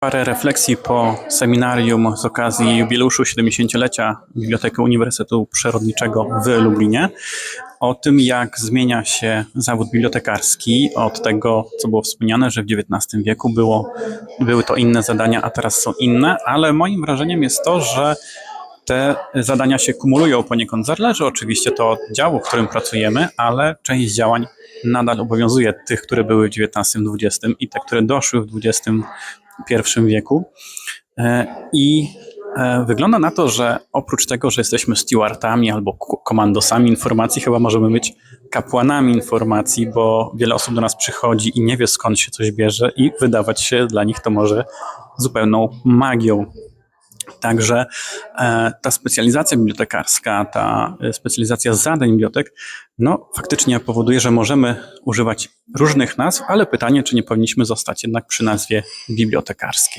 Parę refleksji po seminarium z okazji jubileuszu 70-lecia Biblioteki Uniwersytetu Przyrodniczego w Lublinie o tym, jak zmienia się zawód bibliotekarski od tego, co było wspomniane, że w XIX wieku było, były to inne zadania, a teraz są inne, ale moim wrażeniem jest to, że te zadania się kumulują poniekąd. Zależy oczywiście to od działu, w którym pracujemy, ale część działań nadal obowiązuje tych, które były w XIX-XX i te, które doszły w Wieku. E, I e, wygląda na to, że oprócz tego, że jesteśmy stewardami albo komandosami informacji, chyba możemy być kapłanami informacji, bo wiele osób do nas przychodzi i nie wie skąd się coś bierze i wydawać się dla nich to może zupełną magią. Także e, ta specjalizacja bibliotekarska, ta e, specjalizacja zadań bibliotek, no faktycznie powoduje, że możemy używać różnych nazw, ale pytanie, czy nie powinniśmy zostać jednak przy nazwie bibliotekarskiej.